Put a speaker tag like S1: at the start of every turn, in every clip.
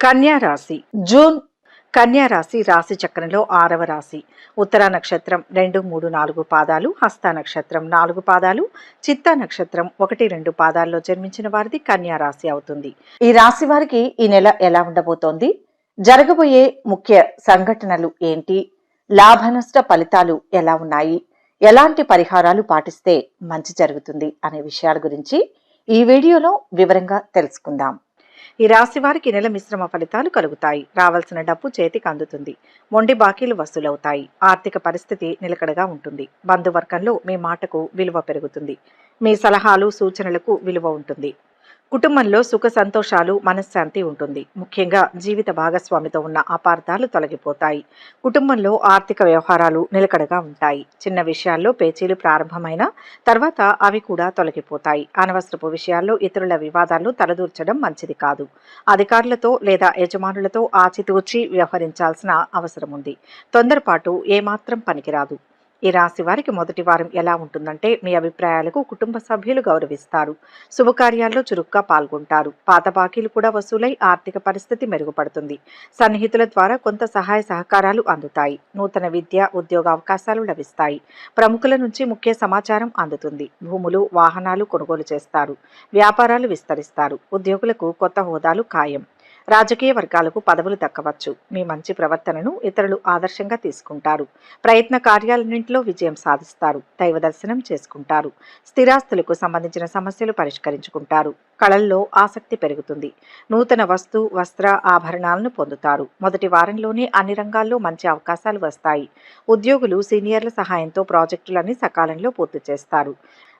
S1: కన్యా రాశి. జూన్ కన్యా రాశి రాశి చక్రంలో ఆరవ రాశి. ఉత్తర నక్షత్రం రెండు మూడు నాలుగు పాదాలు హస్త నక్షత్రం నాలుగు పాదాలు చిత్త నక్షత్రం ఒకటి రెండు పాదాల్లో జన్మించిన వారిది కన్యా రాశి అవుతుంది. ఈ రాశి వారికి ఈ నెల ఎలా ఉండబోతోంది? జరగబోయే ముఖ్య సంఘటనలు ఏంటి? లాభ నష్ట ఫలితాలు ఎలా ఉన్నాయి? ఎలాంటి పరిహారాలు పాటిస్తే మంచి జరుగుతుంది అనే విషయాల గురించి ఈ వీడియోలో వివరంగా తెలుసుకుందాం. ఈ రాశి వారికి నెల మిశ్రమ ఫలితాలు కలుగుతాయి. రావాల్సిన డబ్బు చేతికి అందుతుంది. మొండి బాకీలు వసూలవుతాయి. ఆర్థిక పరిస్థితి నిలకడగా ఉంటుంది. బంధువర్గంలో మీ మాటకు విలువ పెరుగుతుంది. మీ సలహాలు సూచనలకు విలువ ఉంటుంది. కుటుంబంలో సుఖ సంతోషాలు మనశ్శాంతి ఉంటుంది. ముఖ్యంగా జీవిత భాగస్వామితో ఉన్న అపార్థాలు తొలగిపోతాయి. కుటుంబంలో ఆర్థిక వ్యవహారాలు నిలకడగా ఉంటాయి. చిన్న విషయాల్లో పేచీలు ప్రారంభమైన తర్వాత అవి కూడా తొలగిపోతాయి. అనవసరపు విషయాల్లో ఇతరుల వివాదాలు తలదూర్చడం మంచిది కాదు. అధికారులతో లేదా యజమానులతో ఆచితూచి వ్యవహరించాల్సిన అవసరం ఉంది తొందరపాటు ఏమాత్రం పనికిరాదు. ఈ రాశి వారికి మొదటి వారం ఎలా ఉంటుందంటే మీ అభిప్రాయాలకు కుటుంబ సభ్యులు గౌరవిస్తారు. శుభకార్యాల్లో చురుగ్గా పాల్గొంటారు. పాత బాకీలు కూడా వసూలై ఆర్థిక పరిస్థితి మెరుగుపడుతుంది. సన్నిహితుల ద్వారా కొంత సహాయ సహకారాలు అందుతాయి. నూతన విద్య ఉద్యోగ అవకాశాలు లభిస్తాయి. ప్రముఖుల నుంచి ముఖ్య సమాచారం అందుతుంది. భూములు వాహనాలు కొనుగోలు చేస్తారు. వ్యాపారాలు విస్తరిస్తారు. ఉద్యోగులకు కొత్త హోదాలు ఖాయం. రాజకీయ వర్గాలకు పదవులు దక్కవచ్చు. మీ మంచి ప్రవర్తనను ఇతరులు ఆదర్శంగా తీసుకుంటారు. ప్రయత్న కార్యాలన్నింటిలో విజయం సాధిస్తారు. దైవ దర్శనం చేసుకుంటారు. స్థిరాస్తులకు సంబంధించిన సమస్యలు పరిష్కరించుకుంటారు. కళల్లో ఆసక్తి పెరుగుతుంది. నూతన వస్తు వస్త్ర ఆభరణాలను పొందుతారు. మొదటి వారంలోనే అన్ని రంగాల్లో మంచి అవకాశాలు వస్తాయి. ఉద్యోగులు సీనియర్ల సహాయంతో ప్రాజెక్టులన్నీ సకాలంలో పూర్తి చేస్తారు.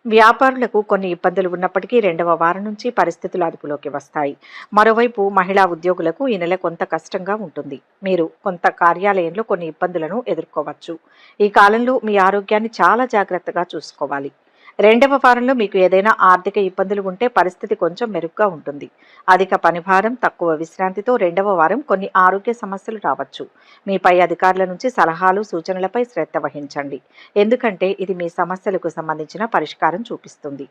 S1: వ్యాపారులకు కొన్ని ఇబ్బందులు ఉన్నప్పటికీ రెండవ వారం నుంచి పరిస్థితులు అదుపులోకి వస్తాయి. మరోవైపు మహిళా ఉద్యోగులకు ఈ నెల కొంత కష్టంగా ఉంటుంది. మీరు కొంత కార్యాలయంలో కొన్ని ఇబ్బందులను ఎదుర్కోవచ్చు. ఈ కాలంలో మీ ఆరోగ్యాన్ని చాలా జాగ్రత్తగా చూసుకోవాలి. రెండవ వారంలో మీకు ఏదైనా ఆర్థిక ఇబ్బందులు ఉంటే పరిస్థితి కొంచెం మెరుగ్గా ఉంటుంది. అధిక పనిభారం తక్కువ విశ్రాంతితో రెండవ వారం కొన్ని ఆరోగ్య సమస్యలు రావచ్చు. మీపై అధికారుల నుంచి సలహాలు సూచనలపై శ్రద్ధ వహించండి. ఎందుకంటే ఇది మీ సమస్యలకు సంబంధించిన పరిష్కారం చూపిస్తుంది.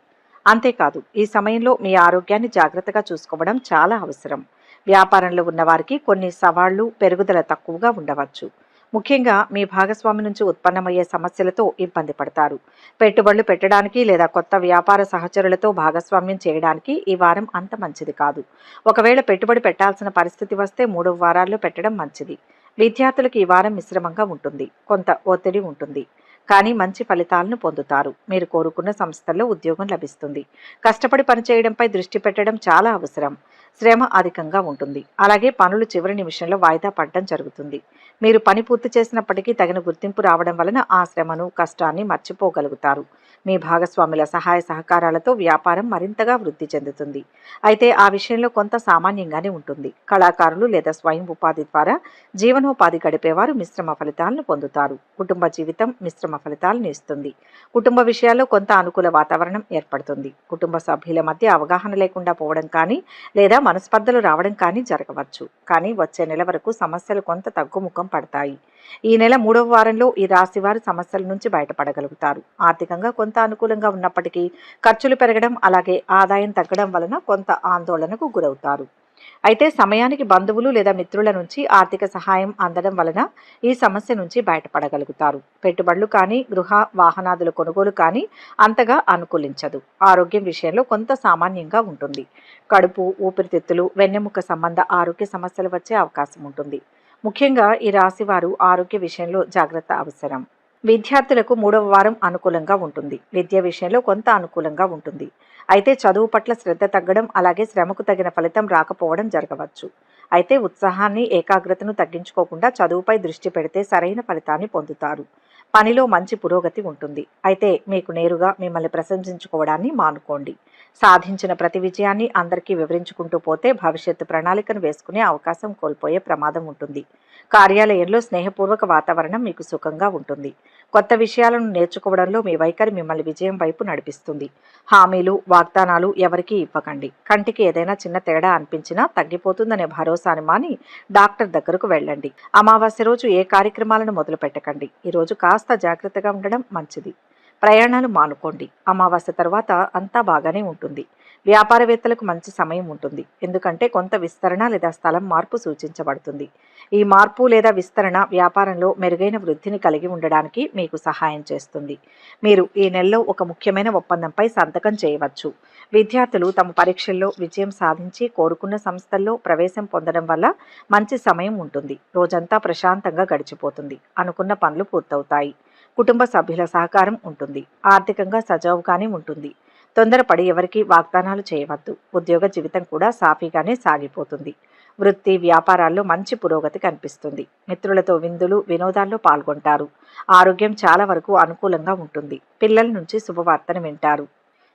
S1: అంతేకాదు ఈ సమయంలో మీ ఆరోగ్యాన్ని జాగ్రత్తగా చూసుకోవడం చాలా అవసరం. వ్యాపారంలో ఉన్నవారికి కొన్ని సవాళ్ళు పెరుగుదల తక్కువగా ఉండవచ్చు. ముఖ్యంగా మీ భాగస్వామి నుంచి ఉత్పన్నమయ్యే సమస్యలతో ఇబ్బంది పడతారు. పెట్టుబడులు పెట్టడానికి లేదా కొత్త వ్యాపార సహచరులతో భాగస్వామ్యం చేయడానికి ఈ వారం అంత మంచిది కాదు. ఒకవేళ పెట్టుబడి పెట్టాల్సిన పరిస్థితి వస్తే మూడు వారాల్లో పెట్టడం మంచిది. విద్యార్థులకు ఈ వారం మిశ్రమంగా ఉంటుంది. కొంత ఒత్తిడి ఉంటుంది. కానీ మంచి ఫలితాలను పొందుతారు. మీరు కోరుకున్న సంస్థల్లో ఉద్యోగం లభిస్తుంది. కష్టపడి పనిచేయడంపై దృష్టి పెట్టడం చాలా అవసరం. శ్రమ అధికంగా ఉంటుంది. అలాగే పనులు చివరి నిమిషంలో వాయిదా పడడం జరుగుతుంది. మీరు పని పూర్తి చేసినప్పటికీ తగిన గుర్తింపు రావడం వలన ఆ శ్రమను కష్టాన్ని మర్చిపోగలుగుతారు. మీ భాగస్వాముల సహాయ సహకారాలతో వ్యాపారం మరింతగా వృద్ధి చెందుతుంది. అయితే ఆ విషయంలో కొంత సామాన్యంగానే ఉంటుంది. కళాకారులు లేదా స్వయం ఉపాధి ద్వారా జీవనోపాధి గడిపేవారు మిశ్రమ ఫలితాలను పొందుతారు. కుటుంబ జీవితం మిశ్రమ ఫలితాలను ఇస్తుంది. కుటుంబ విషయాల్లో కొంత అనుకూల వాతావరణం ఏర్పడుతుంది. కుటుంబ సభ్యుల మధ్య అవగాహన లేకుండా పోవడం కానీ లేదా మనస్పర్ధలు రావడం కానీ జరగవచ్చు. కానీ వచ్చే నెల వరకు సమస్యలు కొంత తగ్గుముఖం పడతాయి. ఈ నెల మూడవ వారంలో ఈ రాశి వారు సమస్యల నుంచి బయటపడగలుగుతారు. ఆర్థికంగా కొంత అనుకూలంగా ఉన్నప్పటికీ ఖర్చులు పెరగడం అలాగే ఆదాయం తగ్గడం వలన కొంత ఆందోళనకు గురవుతారు. అయితే సమయానికి బంధువులు లేదా మిత్రుల నుంచి ఆర్థిక సహాయం అందడం వలన ఈ సమస్య నుంచి బయటపడగలుగుతారు. పెట్టుబడులు కానీ గృహ వాహనాదుల కొనుగోలు కానీ అంతగా అనుకూలించదు. ఆరోగ్యం విషయంలో కొంత సామాన్యంగా ఉంటుంది. కడుపు ఊపిరితిత్తులు వెన్నెముక సంబంధ ఆరోగ్య సమస్యలు వచ్చే అవకాశం ఉంటుంది. ముఖ్యంగా ఈ రాశి వారు ఆరోగ్య విషయంలో జాగ్రత్త అవసరం. విద్యార్థులకు మూడవ వారం అనుకూలంగా ఉంటుంది. విద్య విషయంలో కొంత అనుకూలంగా ఉంటుంది. అయితే చదువు పట్ల శ్రద్ధ తగ్గడం అలాగే శ్రమకు తగిన ఫలితం రాకపోవడం జరగవచ్చు. అయితే ఉత్సాహాన్ని ఏకాగ్రతను తగ్గించుకోకుండా చదువుపై దృష్టి పెడితే సరైన ఫలితాన్ని పొందుతారు. పనిలో మంచి పురోగతి ఉంటుంది. అయితే మీకు నేరుగా మిమ్మల్ని ప్రశంసించుకోవడాన్ని మానుకోండి. సాధించిన ప్రతి విజయాన్ని అందరికీ వివరించుకుంటూ పోతే భవిష్యత్తు ప్రణాళికను వేసుకునే అవకాశం కోల్పోయే ప్రమాదం ఉంటుంది. కార్యాలయంలో స్నేహపూర్వక వాతావరణం మీకు సుఖంగా ఉంటుంది. కొత్త విషయాలను నేర్చుకోవడంలో మీ వైఖరి మిమ్మల్ని విజయం వైపు నడిపిస్తుంది. హామీలు వాగ్దానాలు ఎవరికీ ఇవ్వకండి. కంటికి ఏదైనా చిన్న తేడా అనిపించినా తగ్గిపోతుందనే భరోసాని మాని డాక్టర్ దగ్గరకు వెళ్ళండి. అమావాస్య రోజు ఏ కార్యక్రమాలను మొదలు పెట్టకండి ఈరోజు కాస్త జాగ్రత్తగా ఉండడం మంచిది. ప్రయాణాలు మానుకోండి. అమావాస్య తర్వాత అంతా బాగానే ఉంటుంది. వ్యాపారవేత్తలకు మంచి సమయం ఉంటుంది. ఎందుకంటే కొంత విస్తరణ లేదా స్థలం మార్పు సూచించబడుతుంది. ఈ మార్పు లేదా విస్తరణ వ్యాపారంలో మెరుగైన వృద్ధిని కలిగి ఉండడానికి మీకు సహాయం చేస్తుంది. మీరు ఈ నెలలో ఒక ముఖ్యమైన ఒప్పందంపై సంతకం చేయవచ్చు. విద్యార్థులు తమ పరీక్షల్లో విజయం సాధించి కోరుకున్న సంస్థల్లో ప్రవేశం పొందడం వల్ల మంచి సమయం ఉంటుంది. రోజంతా ప్రశాంతంగా గడిచిపోతుంది. అనుకున్న పనులు పూర్తవుతాయి. కుటుంబ సభ్యుల సహకారం ఉంటుంది. ఆర్థికంగా సజావుగానే ఉంటుంది. తొందరపడి ఎవరికి వాగ్దానాలు చేయవద్దు. ఉద్యోగ జీవితం కూడా సాఫీగానే సాగిపోతుంది. వృత్తి వ్యాపారాల్లో మంచి పురోగతి కనిపిస్తుంది. మిత్రులతో విందులు వినోదాల్లో పాల్గొంటారు. ఆరోగ్యం చాలా వరకు అనుకూలంగా ఉంటుంది. పిల్లల నుంచి శుభవార్తను వింటారు.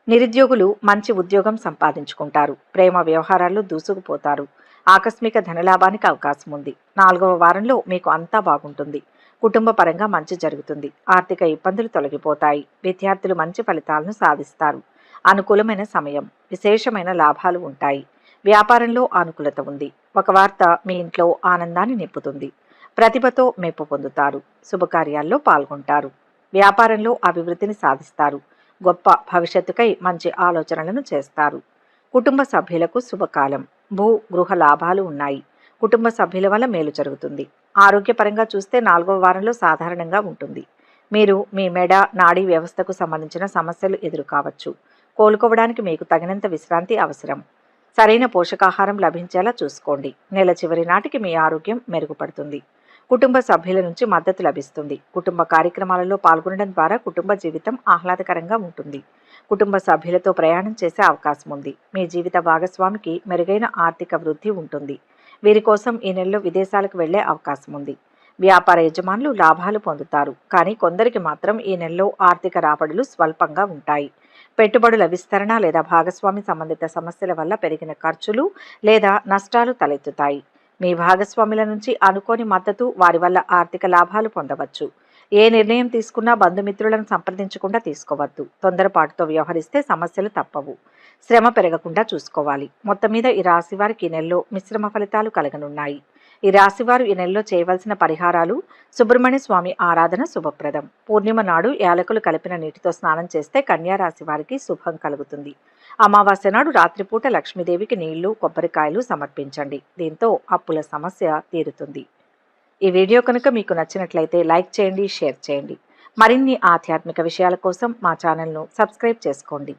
S1: నిరుద్యోగులు మంచి ఉద్యోగం సంపాదించుకుంటారు. ప్రేమ వ్యవహారాల్లో దూసుకుపోతారు. ఆకస్మిక ధనలాభానికి అవకాశం ఉంది. నాలుగవ వారంలో మీకు అంతా బాగుంటుంది. కుటుంబ పరంగా మంచి జరుగుతుంది. ఆర్థిక ఇబ్బందులు తొలగిపోతాయి. విద్యార్థులు మంచి ఫలితాలను సాధిస్తారు. అనుకూలమైన సమయం. విశేషమైన లాభాలు ఉంటాయి. వ్యాపారంలో అనుకూలత ఉంది. ఒక వార్త మీ ఇంట్లో ఆనందాన్ని నింపుతుంది. ప్రతిభతో మెప్పు పొందుతారు. శుభకార్యాల్లో పాల్గొంటారు. వ్యాపారంలో అభివృద్ధిని సాధిస్తారు. గొప్ప భవిష్యత్తుకై మంచి ఆలోచనలను చేస్తారు. కుటుంబ సభ్యులకు శుభకాలం. భూ గృహ లాభాలు ఉన్నాయి. కుటుంబ సభ్యుల వల్ల మేలు జరుగుతుంది. ఆరోగ్యపరంగా చూస్తే నాలుగవ వారంలో సాధారణంగా ఉంటుంది. మీరు మీ మెడ నాడీ వ్యవస్థకు సంబంధించిన సమస్యలు ఎదురు కావచ్చు కోలుకోవడానికి మీకు తగినంత విశ్రాంతి అవసరం. సరైన పోషకాహారం లభించేలా చూసుకోండి. నెల చివరి నాటికి మీ ఆరోగ్యం మెరుగుపడుతుంది. కుటుంబ సభ్యుల నుంచి మద్దతు లభిస్తుంది. కుటుంబ కార్యక్రమాలలో పాల్గొనడం ద్వారా కుటుంబ జీవితం ఆహ్లాదకరంగా ఉంటుంది. కుటుంబ సభ్యులతో ప్రయాణం చేసే అవకాశం ఉంది. మీ జీవిత భాగస్వామికి మెరుగైన ఆర్థిక వృద్ధి ఉంటుంది. వీరి కోసం ఈ నెలలో విదేశాలకు వెళ్ళే అవకాశం ఉంది. వ్యాపార యజమానులు లాభాలు పొందుతారు. కానీ కొందరికి మాత్రం ఈ నెలలో ఆర్థిక రాబడులు స్వల్పంగా ఉంటాయి. పెట్టుబడుల విస్తరణ లేదా భాగస్వామి సంబంధిత సమస్యల వల్ల పెరిగిన ఖర్చులు లేదా నష్టాలు తలెత్తుతాయి. మీ భాగస్వాముల నుంచి అనుకోని మద్దతు వారి వల్ల ఆర్థిక లాభాలు పొందవచ్చు. ఏ నిర్ణయం తీసుకున్నా బంధుమిత్రులను సంప్రదించకుండా తీసుకోవద్దు. తొందరపాటుతో వ్యవహరిస్తే సమస్యలు తప్పవు. శ్రమ పెరగకుండా చూసుకోవాలి. మొత్తం మీద ఈ రాశి వారికి ఈ నెలలో మిశ్రమ ఫలితాలు కలగనున్నాయి. ఈ రాశివారు ఈ నెలలో చేయవలసిన పరిహారాలు సుబ్రహ్మణ్య స్వామి ఆరాధన శుభప్రదం. పూర్ణిమ నాడు యాలకులు కలిపిన నీటితో స్నానం చేస్తే కన్యా రాశి వారికి శుభం కలుగుతుంది. అమావాస్య నాడు రాత్రిపూట లక్ష్మీదేవికి నీళ్ళు కొబ్బరికాయలు సమర్పించండి. దీంతో అప్పుల సమస్య తీరుతుంది. ఈ వీడియో కనుక మీకు నచ్చినట్లయితే లైక్ చేయండి షేర్ చేయండి. మరిన్ని ఆధ్యాత్మిక విషయాల కోసం మా ఛానల్ను సబ్స్క్రైబ్ చేసుకోండి.